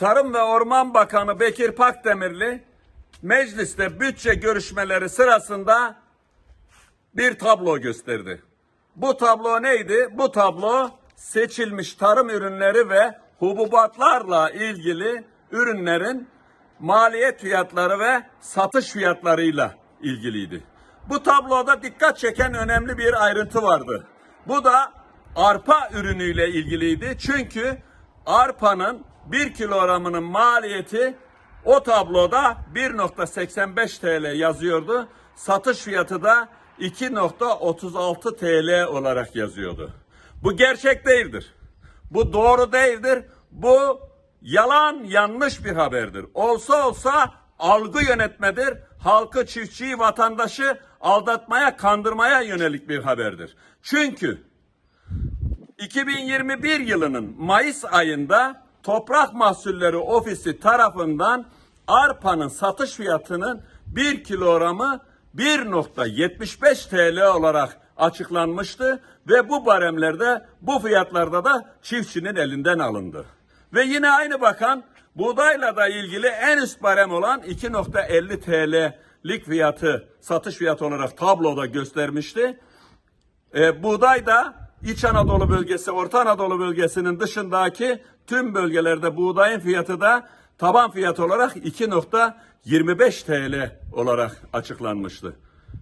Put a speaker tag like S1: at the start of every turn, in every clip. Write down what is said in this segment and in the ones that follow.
S1: Tarım ve Orman Bakanı Bekir Pakdemirli mecliste bütçe görüşmeleri sırasında bir tablo gösterdi. Bu tablo neydi? Bu tablo seçilmiş tarım ürünleri ve hububatlarla ilgili ürünlerin maliyet fiyatları ve satış fiyatlarıyla ilgiliydi. Bu tabloda dikkat çeken önemli bir ayrıntı vardı. Bu da arpa ürünüyle ilgiliydi. Çünkü arpanın 1 kilogramının maliyeti o tabloda 1.85 TL yazıyordu. Satış fiyatı da 2.36 TL olarak yazıyordu. Bu gerçek değildir. Bu doğru değildir. Bu yalan yanlış bir haberdir. Olsa olsa algı yönetmedir. Halkı, çiftçiyi, vatandaşı aldatmaya, kandırmaya yönelik bir haberdir. Çünkü 2021 yılının Mayıs ayında Toprak Mahsulleri Ofisi tarafından arpanın satış fiyatının 1 kilogramı 1.75 TL olarak açıklanmıştı ve bu baremlerde bu fiyatlarda da çiftçinin elinden alındı. Ve yine aynı bakan buğdayla da ilgili en üst barem olan 2.50 TL'lik fiyatı satış fiyatı olarak tabloda göstermişti. E, buğday da İç Anadolu bölgesi, Orta Anadolu bölgesinin dışındaki tüm bölgelerde buğdayın fiyatı da taban fiyat olarak 2.25 TL olarak açıklanmıştı.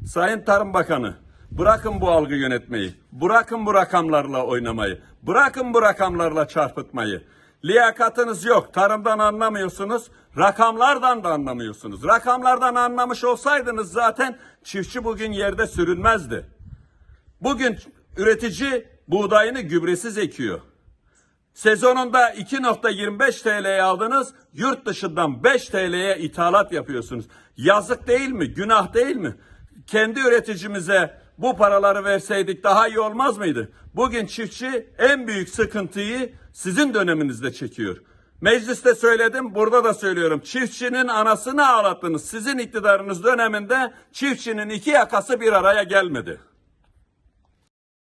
S1: Sayın Tarım Bakanı, bırakın bu algı yönetmeyi, bırakın bu rakamlarla oynamayı, bırakın bu rakamlarla çarpıtmayı. Liyakatınız yok, tarımdan anlamıyorsunuz, rakamlardan da anlamıyorsunuz. Rakamlardan anlamış olsaydınız zaten çiftçi bugün yerde sürünmezdi. Bugün üretici buğdayını gübresiz ekiyor. Sezonunda 2.25 TL'ye aldınız, yurt dışından 5 TL'ye ithalat yapıyorsunuz. Yazık değil mi? Günah değil mi? Kendi üreticimize bu paraları verseydik daha iyi olmaz mıydı? Bugün çiftçi en büyük sıkıntıyı sizin döneminizde çekiyor. Mecliste söyledim, burada da söylüyorum. Çiftçinin anasını ağlattınız. Sizin iktidarınız döneminde çiftçinin iki yakası bir araya gelmedi.